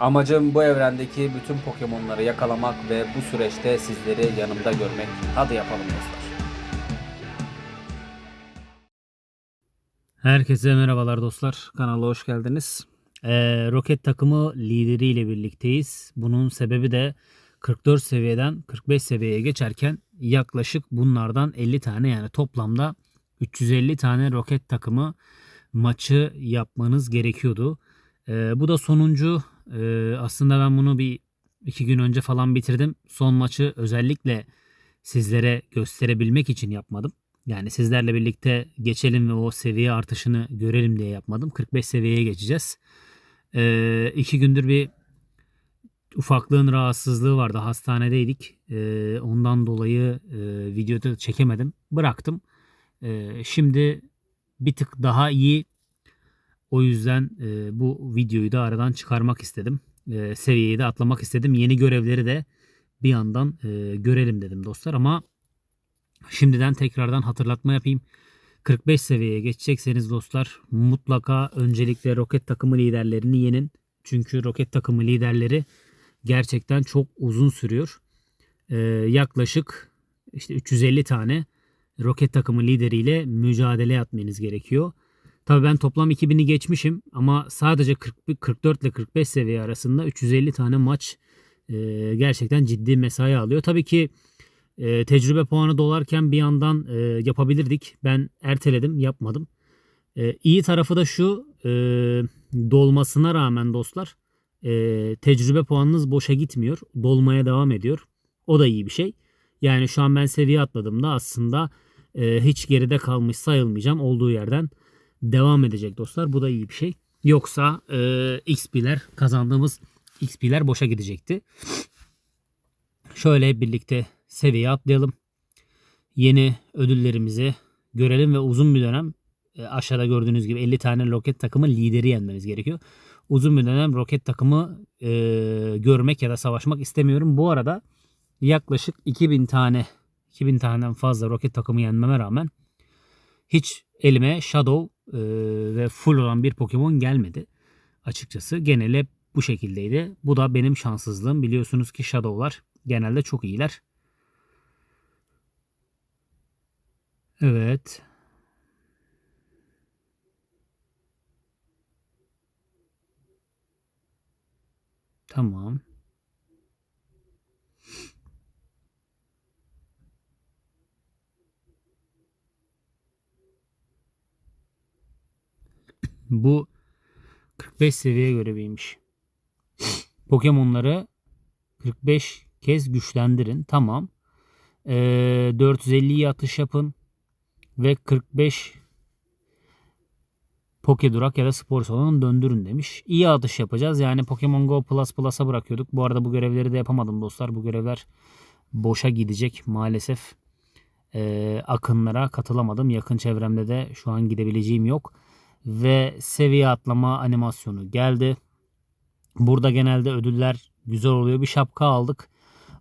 Amacım bu evrendeki bütün Pokemon'ları yakalamak ve bu süreçte sizleri yanımda görmek. Hadi yapalım dostlar. Herkese merhabalar dostlar. Kanala hoş geldiniz. Ee, Roket takımı lideriyle birlikteyiz. Bunun sebebi de 44 seviyeden 45 seviyeye geçerken yaklaşık bunlardan 50 tane yani toplamda 350 tane roket takımı maçı yapmanız gerekiyordu. Ee, bu da sonuncu. Ee, aslında ben bunu bir iki gün önce falan bitirdim. Son maçı özellikle sizlere gösterebilmek için yapmadım. Yani sizlerle birlikte geçelim ve o seviye artışını görelim diye yapmadım. 45 seviyeye geçeceğiz. Ee, iki gündür bir ufaklığın rahatsızlığı vardı. Hastanedeydik. Ee, ondan dolayı e, videoda çekemedim. Bıraktım. Ee, şimdi bir tık daha iyi. O yüzden e, bu videoyu da aradan çıkarmak istedim. E, seviyeyi de atlamak istedim. Yeni görevleri de bir yandan e, görelim dedim dostlar ama Şimdiden tekrardan hatırlatma yapayım. 45 seviyeye geçecekseniz dostlar mutlaka öncelikle roket takımı liderlerini yenin. Çünkü roket takımı liderleri gerçekten çok uzun sürüyor. Ee, yaklaşık işte 350 tane roket takımı lideriyle mücadele yapmanız gerekiyor. Tabii ben toplam 2000'i geçmişim ama sadece 40, 44 ile 45 seviye arasında 350 tane maç e, gerçekten ciddi mesai alıyor. Tabii ki e, tecrübe puanı dolarken bir yandan e, yapabilirdik. Ben erteledim, yapmadım. E, iyi tarafı da şu, e, dolmasına rağmen dostlar e, tecrübe puanınız boşa gitmiyor. Dolmaya devam ediyor. O da iyi bir şey. Yani şu an ben seviye atladığımda aslında e, hiç geride kalmış sayılmayacağım. Olduğu yerden devam edecek dostlar. Bu da iyi bir şey. Yoksa e, XP'ler kazandığımız XP'ler boşa gidecekti. Şöyle birlikte seviye atlayalım. Yeni ödüllerimizi görelim ve uzun bir dönem e, aşağıda gördüğünüz gibi 50 tane roket takımı lideri yenmeniz gerekiyor. Uzun bir dönem roket takımı e, görmek ya da savaşmak istemiyorum. Bu arada yaklaşık 2000 tane 2000 taneden fazla roket takımı yenmeme rağmen hiç elime Shadow e, ve full olan bir Pokemon gelmedi. Açıkçası geneli bu şekildeydi. Bu da benim şanssızlığım. Biliyorsunuz ki Shadow'lar genelde çok iyiler. Evet. Tamam. Bu 45 seviye göreviymiş. Pokemon'ları 45 kez güçlendirin. Tamam. Ee, 450'yi atış yapın ve 45 Pokedurak ya da spor salonu döndürün demiş. İyi atış yapacağız. Yani Pokemon Go Plus Plus'a bırakıyorduk. Bu arada bu görevleri de yapamadım dostlar. Bu görevler boşa gidecek maalesef. Ee, akınlara katılamadım. Yakın çevremde de şu an gidebileceğim yok. Ve seviye atlama animasyonu geldi. Burada genelde ödüller güzel oluyor. Bir şapka aldık.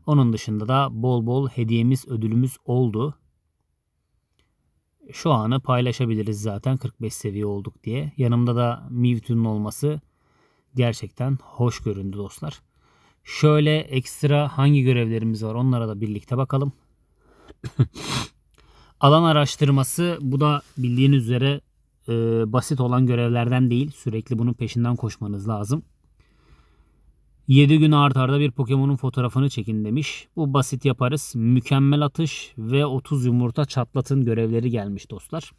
Onun dışında da bol bol hediyemiz, ödülümüz oldu şu anı paylaşabiliriz zaten 45 seviye olduk diye. Yanımda da Mewtwo'nun olması gerçekten hoş göründü dostlar. Şöyle ekstra hangi görevlerimiz var onlara da birlikte bakalım. Alan araştırması bu da bildiğiniz üzere e, basit olan görevlerden değil. Sürekli bunun peşinden koşmanız lazım. 7 gün art arda bir Pokemon'un fotoğrafını çekin demiş. Bu basit yaparız. Mükemmel atış ve 30 yumurta çatlatın görevleri gelmiş dostlar.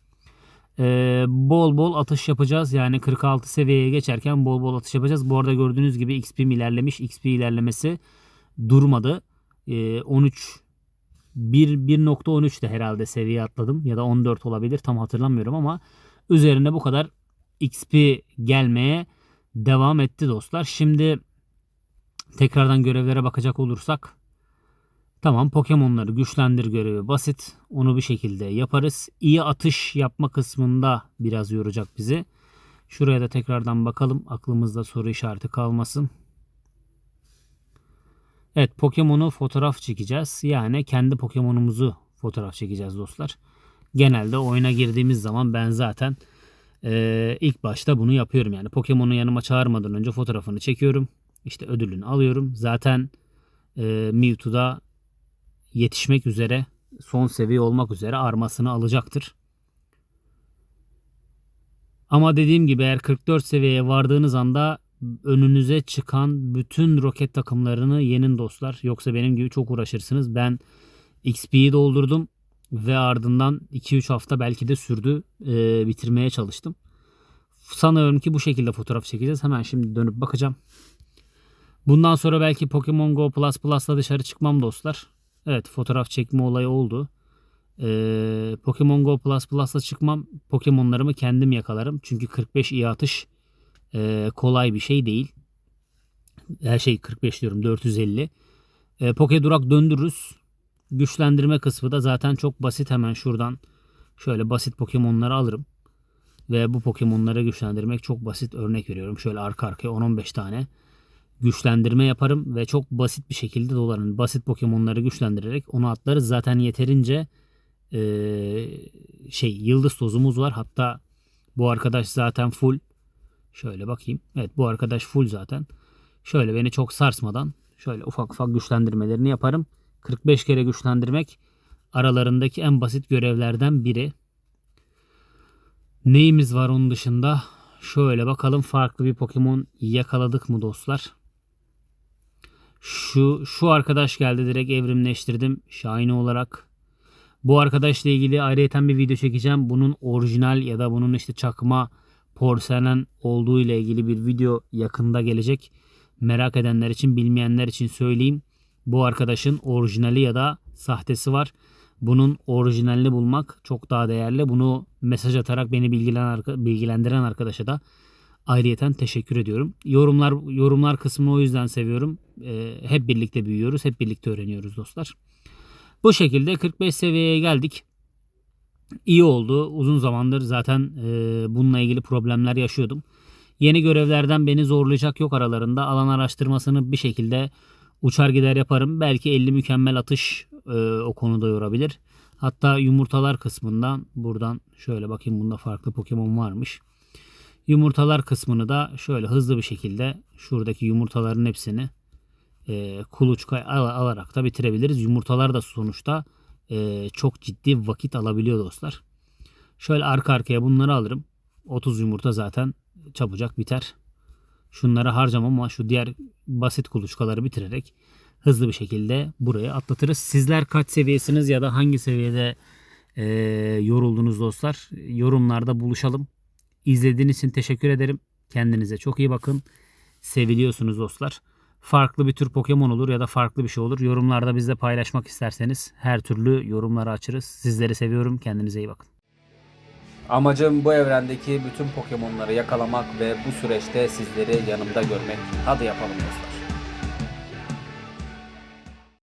Ee, bol bol atış yapacağız. Yani 46 seviyeye geçerken bol bol atış yapacağız. Bu arada gördüğünüz gibi XP'm ilerlemiş. XP ilerlemesi durmadı. Ee, 13 1.13'te herhalde seviye atladım ya da 14 olabilir tam hatırlamıyorum ama üzerinde bu kadar XP gelmeye devam etti dostlar. Şimdi Tekrardan görevlere bakacak olursak tamam Pokemon'ları güçlendir görevi basit. Onu bir şekilde yaparız. İyi atış yapma kısmında biraz yoracak bizi. Şuraya da tekrardan bakalım. Aklımızda soru işareti kalmasın. Evet Pokemon'u fotoğraf çekeceğiz. Yani kendi Pokemon'umuzu fotoğraf çekeceğiz dostlar. Genelde oyuna girdiğimiz zaman ben zaten e, ilk başta bunu yapıyorum. Yani Pokemon'u yanıma çağırmadan önce fotoğrafını çekiyorum. İşte ödülünü alıyorum. Zaten e, Mewtwo'da yetişmek üzere son seviye olmak üzere armasını alacaktır. Ama dediğim gibi eğer 44 seviyeye vardığınız anda önünüze çıkan bütün roket takımlarını yenin dostlar. Yoksa benim gibi çok uğraşırsınız. Ben XP'yi doldurdum ve ardından 2-3 hafta belki de sürdü e, bitirmeye çalıştım. Sanıyorum ki bu şekilde fotoğraf çekeceğiz. Hemen şimdi dönüp bakacağım. Bundan sonra belki Pokemon Go Plus Plus'la dışarı çıkmam dostlar. Evet fotoğraf çekme olayı oldu. Ee, Pokemon Go Plus Plus'la çıkmam. Pokemon'larımı kendim yakalarım. Çünkü 45 iyi atış e, kolay bir şey değil. Her şey 45 diyorum 450. E, Poke Durak döndürürüz. Güçlendirme kısmı da zaten çok basit. Hemen şuradan şöyle basit Pokemon'ları alırım. Ve bu Pokemon'ları güçlendirmek çok basit. Örnek veriyorum. Şöyle arka arkaya 10-15 tane güçlendirme yaparım ve çok basit bir şekilde dolarım. Basit Pokemon'ları güçlendirerek onu atlarız. Zaten yeterince eee, şey yıldız tozumuz var. Hatta bu arkadaş zaten full. Şöyle bakayım. Evet bu arkadaş full zaten. Şöyle beni çok sarsmadan şöyle ufak ufak güçlendirmelerini yaparım. 45 kere güçlendirmek aralarındaki en basit görevlerden biri. Neyimiz var onun dışında? Şöyle bakalım farklı bir Pokemon yakaladık mı dostlar? Şu şu arkadaş geldi direkt evrimleştirdim Shiny olarak. Bu arkadaşla ilgili ayrıyeten bir video çekeceğim. Bunun orijinal ya da bunun işte çakma porselen olduğu ile ilgili bir video yakında gelecek. Merak edenler için, bilmeyenler için söyleyeyim. Bu arkadaşın orijinali ya da sahtesi var. Bunun orijinalini bulmak çok daha değerli. Bunu mesaj atarak beni bilgilen- bilgilendiren arkadaşa da ayrıyeten teşekkür ediyorum. Yorumlar yorumlar kısmını o yüzden seviyorum. Ee, hep birlikte büyüyoruz, hep birlikte öğreniyoruz dostlar. Bu şekilde 45 seviyeye geldik. İyi oldu. Uzun zamandır zaten e, bununla ilgili problemler yaşıyordum. Yeni görevlerden beni zorlayacak yok aralarında. Alan araştırmasını bir şekilde uçar gider yaparım. Belki 50 mükemmel atış e, o konuda yorabilir. Hatta yumurtalar kısmından buradan şöyle bakayım bunda farklı Pokemon varmış. Yumurtalar kısmını da şöyle hızlı bir şekilde şuradaki yumurtaların hepsini e, kuluçka al- alarak da bitirebiliriz. Yumurtalar da sonuçta e, çok ciddi vakit alabiliyor dostlar. Şöyle arka arkaya bunları alırım. 30 yumurta zaten çabucak biter. Şunları harcamam ama şu diğer basit kuluçkaları bitirerek hızlı bir şekilde burayı atlatırız. Sizler kaç seviyesiniz ya da hangi seviyede e, yoruldunuz dostlar? Yorumlarda buluşalım. İzlediğiniz için teşekkür ederim. Kendinize çok iyi bakın. Seviliyorsunuz dostlar. Farklı bir tür Pokemon olur ya da farklı bir şey olur. Yorumlarda bizle paylaşmak isterseniz her türlü yorumları açırız. Sizleri seviyorum. Kendinize iyi bakın. Amacım bu evrendeki bütün Pokemon'ları yakalamak ve bu süreçte sizleri yanımda görmek. Hadi yapalım dostlar.